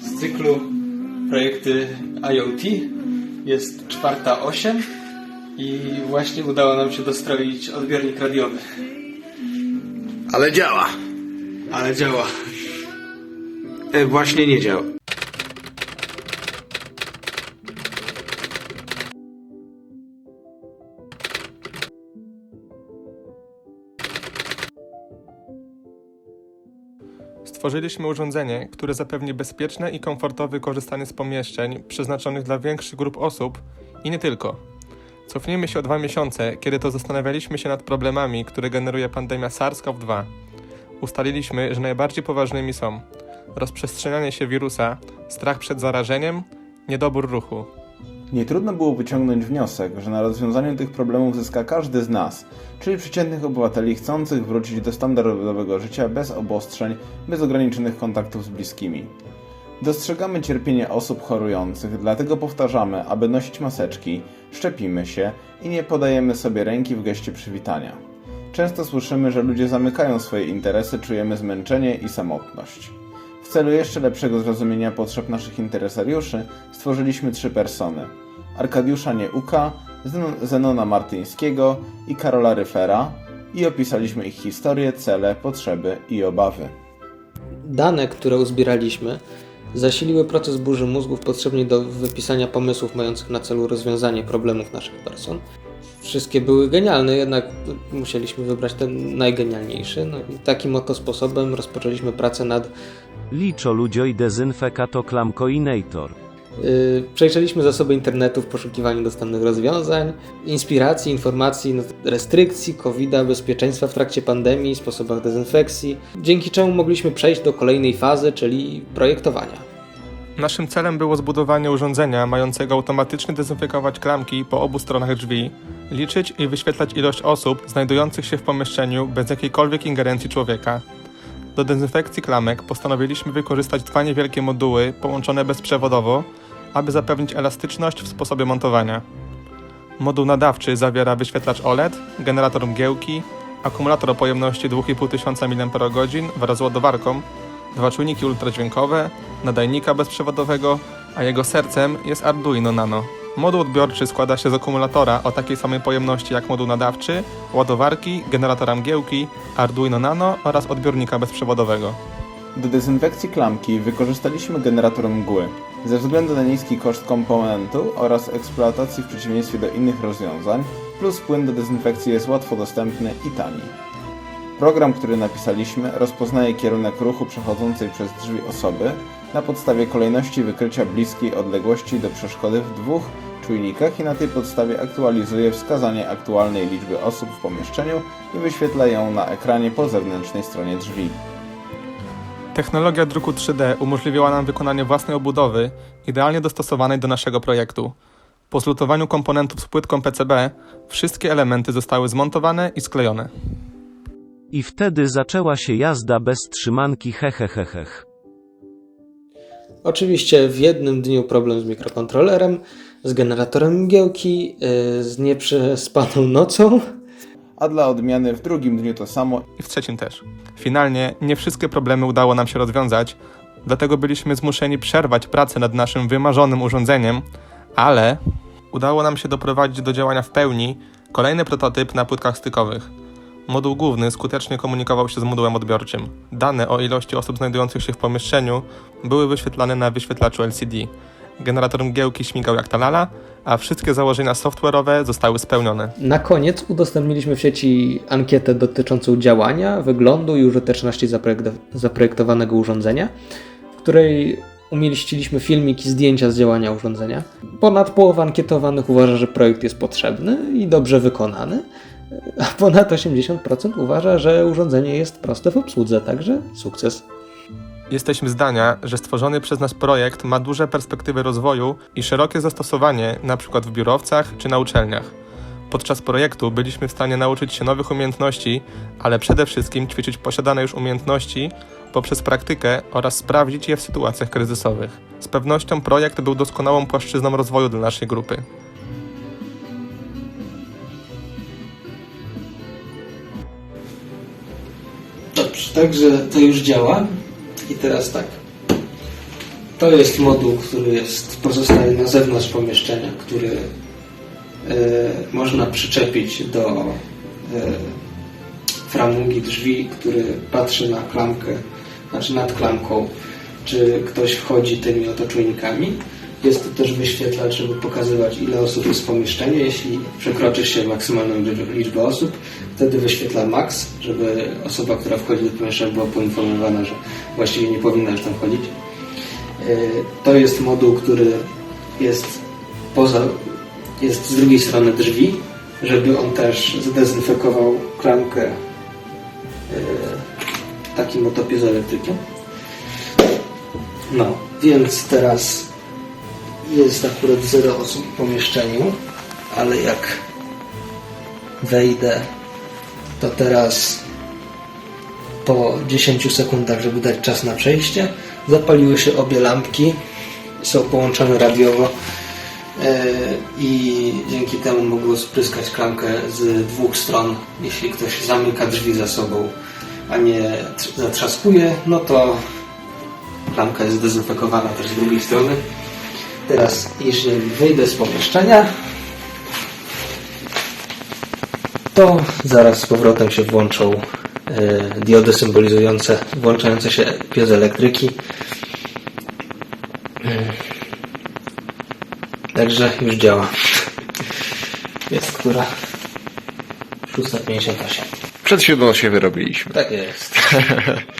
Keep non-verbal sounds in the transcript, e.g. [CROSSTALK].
Z cyklu projekty IoT jest czwarta osiem i właśnie udało nam się dostroić odbiornik radiowy. Ale działa. Ale działa. E, właśnie nie działa. Stworzyliśmy urządzenie, które zapewni bezpieczne i komfortowe korzystanie z pomieszczeń przeznaczonych dla większych grup osób i nie tylko. Cofnijmy się o dwa miesiące, kiedy to zastanawialiśmy się nad problemami, które generuje pandemia SARS-CoV-2. Ustaliliśmy, że najbardziej poważnymi są rozprzestrzenianie się wirusa, strach przed zarażeniem, niedobór ruchu. Nie trudno było wyciągnąć wniosek, że na rozwiązaniu tych problemów zyska każdy z nas, czyli przeciętnych obywateli chcących wrócić do standardowego życia bez obostrzeń, bez ograniczonych kontaktów z bliskimi. Dostrzegamy cierpienie osób chorujących, dlatego powtarzamy, aby nosić maseczki, szczepimy się i nie podajemy sobie ręki w geście przywitania. Często słyszymy, że ludzie zamykają swoje interesy, czujemy zmęczenie i samotność. W celu jeszcze lepszego zrozumienia potrzeb naszych interesariuszy stworzyliśmy trzy persony. Arkadiusza Nieuka, Zen- Zenona Martyńskiego i Karola Ryfera i opisaliśmy ich historię, cele, potrzeby i obawy. Dane, które uzbieraliśmy, zasiliły proces burzy mózgów potrzebny do wypisania pomysłów mających na celu rozwiązanie problemów naszych person. Wszystkie były genialne, jednak musieliśmy wybrać ten najgenialniejszy. No i takim oto sposobem rozpoczęliśmy pracę nad. Liczo ludzioj dezynfekato klamkoinator. Yy, przejrzeliśmy zasoby internetu w poszukiwaniu dostępnych rozwiązań, inspiracji, informacji, restrykcji, COVID-a, bezpieczeństwa w trakcie pandemii, sposobach dezynfekcji, dzięki czemu mogliśmy przejść do kolejnej fazy, czyli projektowania. Naszym celem było zbudowanie urządzenia mającego automatycznie dezynfekować klamki po obu stronach drzwi, liczyć i wyświetlać ilość osób znajdujących się w pomieszczeniu bez jakiejkolwiek ingerencji człowieka. Do dezynfekcji klamek postanowiliśmy wykorzystać dwa niewielkie moduły połączone bezprzewodowo, aby zapewnić elastyczność w sposobie montowania. Moduł nadawczy zawiera wyświetlacz OLED, generator mgiełki, akumulator o pojemności 2500 mAh wraz z ładowarką, dwa czujniki ultradźwiękowe, nadajnika bezprzewodowego, a jego sercem jest Arduino Nano. Moduł odbiorczy składa się z akumulatora o takiej samej pojemności jak moduł nadawczy, ładowarki, generatora mgiełki, Arduino Nano oraz odbiornika bezprzewodowego. Do dezynfekcji klamki wykorzystaliśmy generator mgły. Ze względu na niski koszt komponentu oraz eksploatacji w przeciwieństwie do innych rozwiązań, plus płyn do dezynfekcji jest łatwo dostępny i tani. Program, który napisaliśmy, rozpoznaje kierunek ruchu przechodzącej przez drzwi osoby na podstawie kolejności wykrycia bliskiej odległości do przeszkody w dwóch czujnikach i na tej podstawie aktualizuje wskazanie aktualnej liczby osób w pomieszczeniu i wyświetla ją na ekranie po zewnętrznej stronie drzwi. Technologia druku 3D umożliwiła nam wykonanie własnej obudowy, idealnie dostosowanej do naszego projektu. Po zlutowaniu komponentów z płytką PCB, wszystkie elementy zostały zmontowane i sklejone. I wtedy zaczęła się jazda bez trzymanki hehehehech. Oczywiście w jednym dniu problem z mikrokontrolerem, z generatorem mgiełki, yy, z nieprzespaną nocą. A dla odmiany w drugim dniu to samo i w trzecim też. Finalnie nie wszystkie problemy udało nam się rozwiązać, dlatego byliśmy zmuszeni przerwać pracę nad naszym wymarzonym urządzeniem, ale udało nam się doprowadzić do działania w pełni kolejny prototyp na płytkach stykowych. Moduł główny skutecznie komunikował się z modułem odbiorczym. Dane o ilości osób znajdujących się w pomieszczeniu były wyświetlane na wyświetlaczu LCD. Generator mgiełki śmigał jak talala, a wszystkie założenia software'owe zostały spełnione. Na koniec udostępniliśmy w sieci ankietę dotyczącą działania, wyglądu i użyteczności zaprojekto- zaprojektowanego urządzenia, w której umieściliśmy filmik i zdjęcia z działania urządzenia. Ponad połowa ankietowanych uważa, że projekt jest potrzebny i dobrze wykonany, a ponad 80% uważa, że urządzenie jest proste w obsłudze, także sukces. Jesteśmy zdania, że stworzony przez nas projekt ma duże perspektywy rozwoju i szerokie zastosowanie np. w biurowcach czy na uczelniach. Podczas projektu byliśmy w stanie nauczyć się nowych umiejętności, ale przede wszystkim ćwiczyć posiadane już umiejętności poprzez praktykę oraz sprawdzić je w sytuacjach kryzysowych. Z pewnością projekt był doskonałą płaszczyzną rozwoju dla naszej grupy. Dobrze, także to już działa. I teraz tak. To jest moduł, który jest, pozostaje na zewnątrz pomieszczenia, który e, można przyczepić do e, framugi drzwi, który patrzy na klamkę, znaczy nad klamką, czy ktoś wchodzi tymi oto czujnikami. Jest też wyświetlacz, żeby pokazywać ile osób jest w pomieszczeniu. Jeśli przekroczy się maksymalną liczbę- osób, wtedy wyświetla max, żeby osoba, która wchodzi do pomieszczenia była poinformowana, że właściwie nie powinna już tam chodzić. Yy, To jest moduł, który jest poza, jest z drugiej strony drzwi, żeby on też zdezynfekował klamkę yy, takim oto piezoelektrykiem. No, więc teraz jest akurat zero osób w pomieszczeniu, ale jak wejdę, to teraz po 10 sekundach, żeby dać czas na przejście, zapaliły się obie lampki, są połączone radiowo e, i dzięki temu mogło spryskać klamkę z dwóch stron. Jeśli ktoś zamyka drzwi za sobą, a nie tr- zatrzaskuje, no to klamka jest zdezynfekowana też z drugiej strony. Teraz, jeżeli wyjdę z pomieszczenia, to zaraz z powrotem się włączą e, diody symbolizujące włączające się piezoelektryki. Mm. Także już działa. Jest która? 658. Przed siódmą się wyrobiliśmy. Tak jest. [LAUGHS]